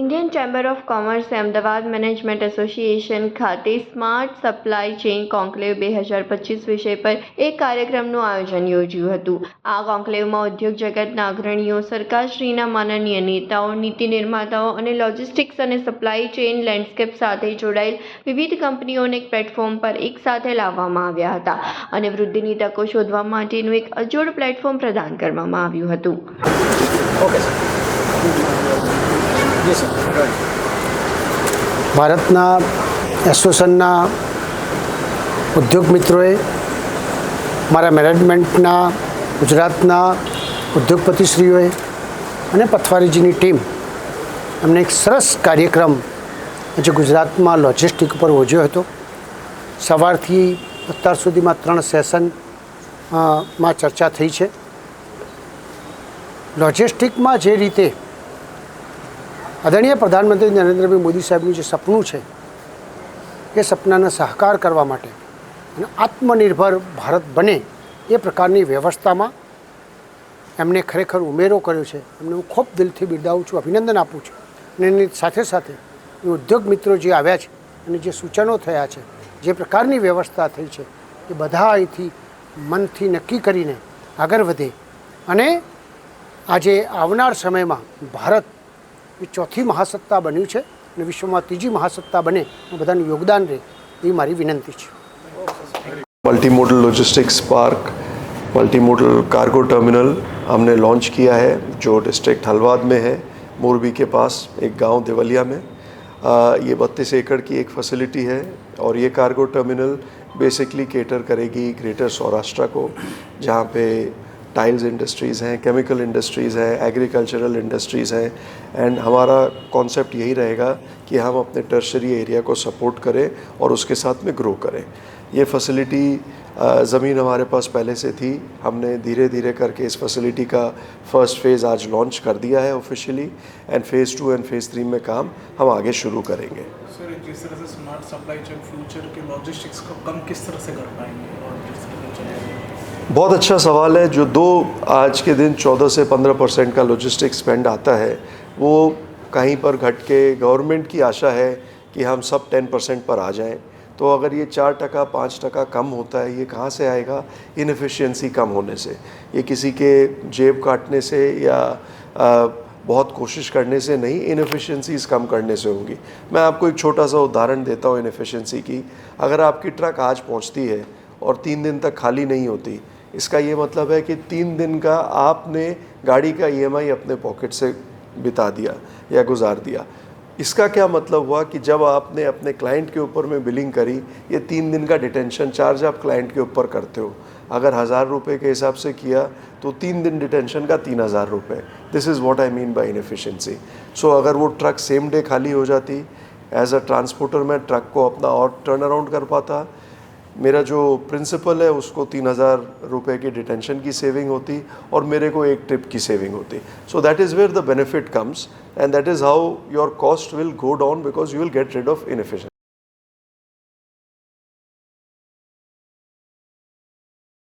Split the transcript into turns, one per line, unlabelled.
Indian chamber of કોમર્સે Ahmedabad management association ખાતે smart supply chain conclave બે હજાર પચીસ વિષય પર એક કાર્યક્રમનું આયોજન યોજ્યું હતું. આ કોન્ક્લેવમાં ઉદ્યોગ જગતના અગ્રણીઓ, સરકારશ્રીના માનનીય નેતાઓ, નીતિ નિર્માતાઓ અને લોજિસ્ટિક્સ અને સપ્લાય ચેઇન લેન્ડસ્કેપ સાથે જોડાયેલ વિવિધ કંપનીઓને એક પ્લેટફોર્મ પર એકસાથે લાવવામાં આવ્યા હતા અને વૃદ્ધિની તકો શોધવા માટેનું એક અજોડ પ્લેટફોર્મ પ્રદાન કરવામાં આવ્યું હતું.
ઓકે
ભારતના એસોસિએશનના ઉદ્યોગ મિત્રોએ મારા મેનેજમેન્ટના, ગુજરાતના ઉદ્યોગપતિશ્રીઓએ અને પથવારીજીની ટીમ એમને એક સરસ કાર્યક્રમ જે ગુજરાતમાં લોજિસ્ટિક ઉપર યોજ્યો હતો. સવારથી અત્યાર સુધીમાં ત્રણ સેશનમાં ચર્ચા થઈ છે. લોજિસ્ટિકમાં જે રીતે આદરણીય પ્રધાનમંત્રી નરેન્દ્રભાઈ મોદી સાહેબનું જે સપનું છે એ સપનાને સહકાર કરવા માટે અને આત્મનિર્ભર ભારત બને એ પ્રકારની વ્યવસ્થામાં એમને ખરેખર ઉમેરો કર્યો છે. એમને હું ખૂબ દિલથી બિરદાવું છું, અભિનંદન આપું છું. અને એની સાથે સાથે ઉદ્યોગ મિત્રો જે આવ્યા છે અને જે સૂચનો થયા છે, જે પ્રકારની વ્યવસ્થા થઈ છે, એ બધા અહીંથી મનથી નક્કી કરીને આગળ વધે અને આજે આવનાર સમયમાં ભારત એ ચોથી મહાસત્તા બન્યું છે અને વિશ્વમાં ત્રીજી મહાસત્તા બને એ બધાનું યોગદાન રહે એવી મારી વિનંતી છે
multi modal logistics park multi modal cargo terminal हमने लॉन्च किया है जो डिस्ट्रिक्ट हलवाद में है मोरबी के पास एक गांव देवलिया में आ, ये बत्तीस एकड़ की एक फैसिलिटी है और ये कार्गो टर्मिनल बेसिकली केटर करेगी ग्रेटर सौराष्ट्र को जहाँ पे टाइल्स इंडस्ट्रीज़ हैं केमिकल इंडस्ट्रीज़ हैं एग्रीकल्चरल इंडस्ट्रीज़ हैं एंड हमारा कॉन्सेप्ट यही रहेगा कि हम अपने टर्शरी एरिया को सपोर्ट करें और उसके साथ में ग्रो करें। ये फैसिलिटी ज़मीन हमारे पास पहले से थी, हमने धीरे धीरे करके इस फैसिलिटी का फ़र्स्ट फ़ेज़ आज लॉन्च कर दिया है officially and phase two and phase three में काम हम आगे शुरू करेंगे।
सर, जिस तरह से स्मार्ट सप्लाई चेन फ्यूचर के लॉजिस्टिक्स को कम किस तरह से कर पाएँगे और जिस तरह
बहुत अच्छा सवाल है जो दो आज के दिन 14 से 15 परसेंट का लॉजिस्टिक स्पेंड आता है वो कहीं पर घट के गवर्नमेंट की आशा है कि हम सब 10 परसेंट पर आ जाएँ। तो अगर ये चार टका पाँच टका कम होता है ये कहाँ से आएगा? इनफिशियंसी कम होने से। ये किसी के जेब काटने से या आ, बहुत कोशिश करने से नहीं इनफिशियंसीज कम करने से होंगी। मैं आपको एक छोटा सा उदाहरण देता हूँ इनफिशियंसी की। अगर आपकी ट्रक आज पहुँचती है और तीन दिन तक खाली नहीं होती। इसका ये मतलब है कि तीन दिन का आपने गाड़ी का ईएमआई अपने पॉकेट से बिता दिया या गुजार दिया। इसका क्या मतलब हुआ कि जब आपने अपने क्लाइंट के ऊपर में बिलिंग करी, ये तीन दिन का डिटेंशन चार्ज आप क्लाइंट के ऊपर करते हो। अगर हज़ार रुपये के हिसाब से किया तो तीन दिन डिटेंशन का तीन हज़ार रुपये this is what I mean by inefficiency so अगर वो ट्रक सेम डे खाली हो जाती एज अ ट्रांसपोर्टर मैं ट्रक को अपना और टर्न अराउंड कर पाता मेरा जो प्रिंसिपल है, उसको तीन हज़ार रुपये की डिटेंशन की सेविंग होती और मेरे को एक ट्रिप की सेविंग होती। So that is where the benefit comes and that is how your cost will go down because you will get rid of inefficiency